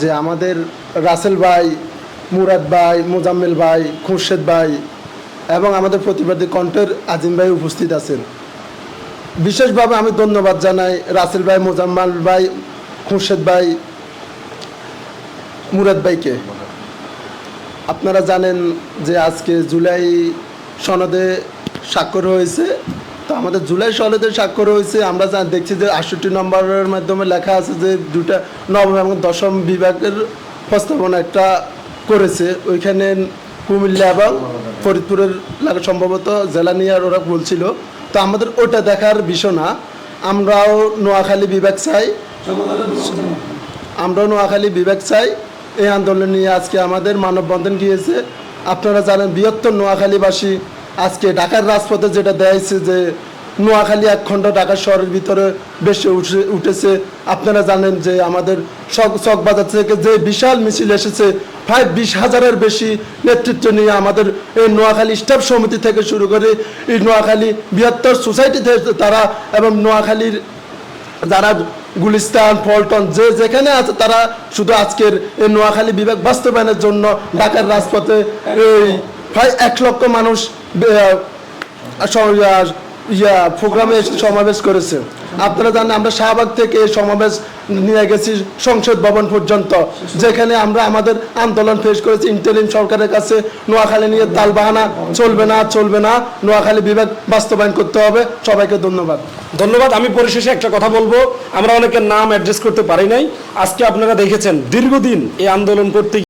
যে আমাদের রাসেল ভাই, মুরাদ ভাই, মোজাম্মেল ভাই, খুরশেদ ভাই এবং আমাদের প্রতিবাদী কণ্ঠের আজিম ভাই উপস্থিত আছেন। বিশেষভাবে আমি ধন্যবাদ জানাই রাসেল ভাই, মোজাম্মেল ভাই, খুরশেদ ভাই, মুরাদ ভাইকে। আপনারা জানেন যে আজকে জুলাই সনদে স্বাক্ষর হয়েছে তো আমাদের জুলাই সনদে স্বাক্ষর হয়েছে। আমরা দেখছি যে আটষট্টি নম্বরের মাধ্যমে লেখা আছে যে দুটা নবম এবং দশম বিভাগের প্রস্তাবনা একটা করেছে। ওইখানে কুমিল্লা এবং ফরিদপুরের লাগা সম্ভবত জেলা নিয়ে আর ওরা বলছিল। তো আমাদের ওটা দেখার বিষয় না। আমরাও নোয়াখালী বিভাগ চাই। আমরাও নোয়াখালী বিভাগ চাই। এই আন্দোলন নিয়ে আজকে আমাদের মানববন্ধন গিয়েছে। আপনারা জানেন বৃহত্তর নোয়াখালীবাসী আজকে ঢাকার রাজপথে যেটা দেয়াইছে যে নোয়াখালী এক খণ্ড ঢাকা শহরের ভিতরে বেশি উঠে উঠেছে। আপনারা জানেন যে আমাদের চক চকবাজার থেকে যে বিশাল মিছিল এসেছে, প্রায় বিশ হাজারের বেশি নেতৃত্ব নিয়ে আমাদের এই নোয়াখালী স্টাফ সমিতি থেকে শুরু করে এই নোয়াখালী বৃহত্তর সোসাইটি থেকে তারা এবং নোয়াখালীর যারা গুলিস্তান, পল্টন, যে যেখানে আছে তারা শুধু আজকের এই নোয়াখালী বিভাগ বাস্তবায়নের জন্য ঢাকার রাজপথে এই প্রায় এক লক্ষ মানুষ ইয়া- প্রোগ্রামে এসে সমাবেশ করেছে। আপনারা জানেন, আমরা শাহবাগ থেকে সমাবেশ নিয়ে গেছি, সংসদ ভবন পর্যন্ত, যেখানে আমরা আমাদের আন্দোলন ফেস করেছি। ইন্টারিম সরকারের কাছে নোয়াখালী নিয়ে তালবাহানা চলবে না চলবে না, নোয়াখালী বিভাগ বাস্তবায়ন করতে হবে। সবাইকে ধন্যবাদ। ধন্যবাদ। আমি পরিশেষে একটা কথা বলব। আমরা অনেকের নাম অ্যাড্রেস করতে পারি নাই। আজকে আপনারা দেখেছেন, দীর্ঘদিন এই আন্দোলন করতে